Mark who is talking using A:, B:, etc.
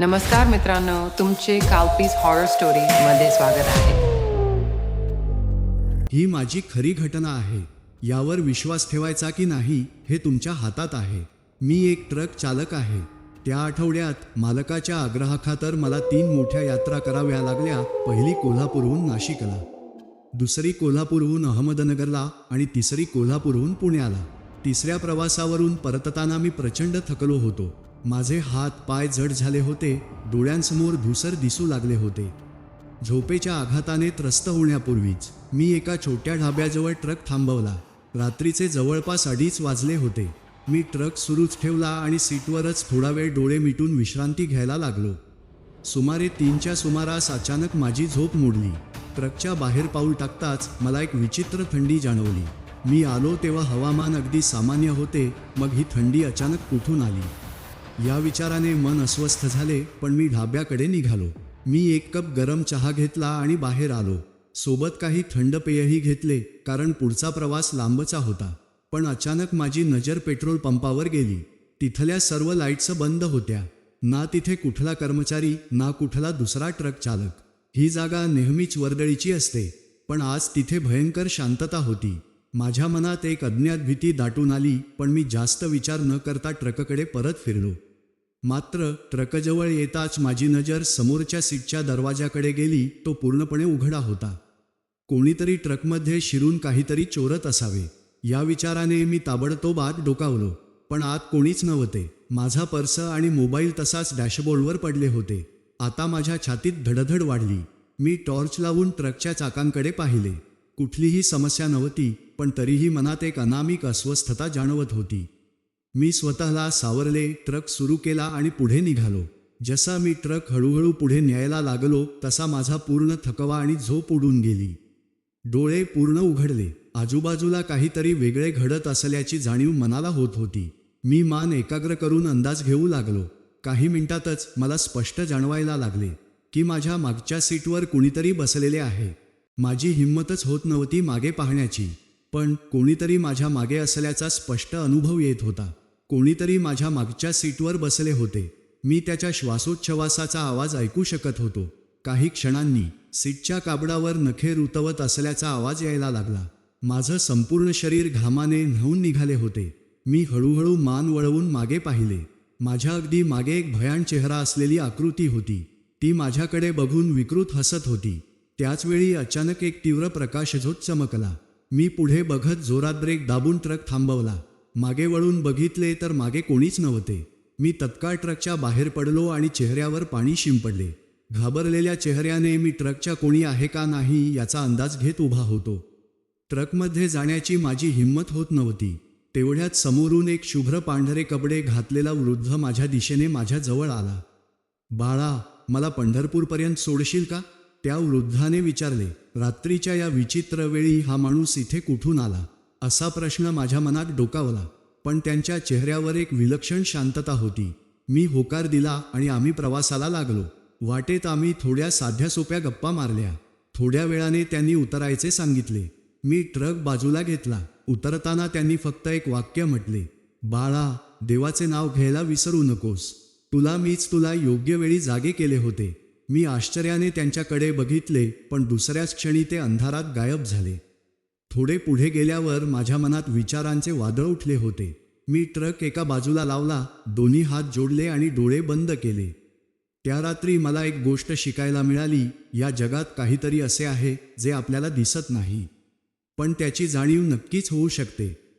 A: नमस्कार मित्रांनो तुमचे कालपीस हॉरर स्टोरी मध्ये स्वागत आहे.
B: ही माझी खरी घटना आहे. यावर विश्वास ठेवायचा की नाही हे तुमच्या हातात आहे. मी एक ट्रक चालक आहे. त्या आठवड्यात मालकाच्या आग्रहाखातर मला तीन मोठ्या यात्रा कराव्या लागल्या पहिली कोल्हापूरहून नाशिकला. दुसरी कोल्हापूरहून अहमदनगरला आणि तिसरी कोल्हापूरहून पुण्याला. तिसऱ्या प्रवासावरून परतताना मी प्रचंड थकलो होतो. माझे हात पाय जड झाले होते डोळ्यांसमोर धुसर दिसू लागले होते. झोपेच्या आघाताने त्रस्त होण्यापूर्वीच मी एका छोट्या ढाब्याजवळ ट्रक थांबवला. रात्रीचे जवळपास अडीच वाजले होते. मी ट्रक सुरूच ठेवला आणि सीटवरच थोडा वेळ डोळे मिटून विश्रांती घ्यायला लागलो. सुमारे तीनच्या सुमारास अचानक माझी झोप मोडली. ट्रकच्या बाहेर पाऊल टाकताच मला एक विचित्र थंडी जाणवली. मी आलो तेव्हा हवामान अगदी सामान्य होते मग ही थंडी अचानक कुठून आली? या विचाराने मन अस्वस्थ झाले पण मी ढाब्याकडे निघालो. मी एक कप गरम चहा घेतला आणि बाहेर आलो. सोबत काही थंड पेयही घेतले कारण पुढचा प्रवास लांबचा होता. पण अचानक माझी नजर पेट्रोल पंपावर गेली. तिथल्या सर्व लाईट्स बंद होत्या. ना तिथे कुठला कर्मचारी ना कुठला दुसरा ट्रक चालक. ही जागा नेहमीच वर्दळीची असते पण आज तिथे भयंकर शांतता होती. माझ्या मनात एक अज्ञात भीती दाटून आली पण मी जास्त विचार न करता ट्रककडे परत फिरलो. मात्र ट्रकजवळ येताच माझी नजर समोरच्या सीटच्या दरवाजाकडे गेली तो पूर्णपणे उघडा होता. कोणीतरी ट्रकमध्ये शिरून काहीतरी चोरत असावे. या विचाराने मी ताबडतोब आत डोकावलो पण आत कोणीच नव्हते. माझा पर्स आणि मोबाईल तसाच डॅशबोर्डवर पडले होते. आता माझ्या छातीत धडधड वाढली. मी टॉर्च लावून ट्रकच्या चाकांकडे पाहिले. कुठलीही समस्या नव्हती. पण तरीही मनात एक अनामिक अस्वस्थता जाणवत होती. मी स्वतःला सावरले ट्रक सुरू केला आणि पुढे निघालो. जसा मी ट्रक हळूहळू पुढे न्यायला लागलो तसा माझा पूर्ण थकवा आणि झोप उडून गेली. डोळे पूर्ण उघडले. आजूबाजूला काहीतरी वेगळे घडत असल्याची जाणीव मनाला होत होती. मी मान एकाग्र करून अंदाज घेऊ लागलो. काही मिनिटातच मला स्पष्ट जाणवायला लागले की माझ्या मागच्या सीटवर कुणीतरी बसलेले आहे. माझी हिंमतच होत नव्हती मागे पाहण्याची. पण कोणीतरी माझ्या मागे असल्याचा स्पष्ट अनुभव येत होता. कोणीतरी माझ्या मागच्या सीटवर बसले होते. मी त्याच्या श्वासोच्छवासाचा आवाज ऐकू शकत होतो. काही क्षणांनी सीटच्या काबडावर नखे रुतवत असल्याचा आवाज यायला लागला. माझं संपूर्ण शरीर घामाने न्हावून निघाले होते. मी हळूहळू मान वळवून मागे पाहिले. माझ्या अगदी मागे एक भयान चेहरा असलेली आकृती होती. ती माझ्याकडे बघून विकृत हसत होती. त्याचवेळी अचानक एक तीव्र प्रकाशझोत चमकला. मी पुढे बघत जोरात ब्रेक दाबून ट्रक थांबवला. मागे वळून बघितले तर मागे कोणीच नव्हते. मी तत्काळ ट्रकच्या बाहेर पडलो आणि चेहऱ्यावर पाणी शिंपडले. घाबरलेल्या चेहऱ्याने मी ट्रकच्या कोणी आहे का नाही याचा अंदाज घेत उभा होतो. ट्रकमध्ये जाण्याची माझी हिंमत होत नव्हती. तेवढ्यात समोरून एक शुभ्र पांढरे कपडे घातलेला वृद्ध माझ्या दिशेने माझ्या जवळ आला. बाळा मला पंढरपूरपर्यंत सोडशील का? त्या वृद्धाने विचारले रात्रीच्या या विचित्र वेळी हा माणूस इथे कुठून आला? असा प्रश्न माझ्या मनात डोकावला पण त्यांच्या चेहऱ्यावर एक विलक्षण शांतता होती. मी होकार दिला आणि आम्ही प्रवासाला लागलो. वाटेत आम्ही थोड्या साध्या सोप्या गप्पा मारल्या. थोड्या वेळाने त्यांनी उतरायचे सांगितले. मी ट्रक बाजूला घेतला. उतरताना त्यांनी फक्त एक वाक्य म्हटले बाळा देवाचे नाव घ्यायला विसरू नकोस. तुला मीच तुला योग्य वेळी जागे केले होते. मी आश्चर्याने त्यांच्याकडे बघितले पण दुसऱ्याच क्षणी ते अंधारात गायब झाले. थोडे पुढे गेल्यावर माझ्या मनात विचारांचे वादळ उठले होते. मी ट्रक एका बाजूला लावला दोन्ही हात जोडले आणि डोळे बंद केले. त्या रात्री मला एक गोष्ट शिकायला मिळाली या जगात काहीतरी असे आहे जे आपल्याला दिसत नाही. पण त्याची जाणीव नक्कीच होऊ शकते.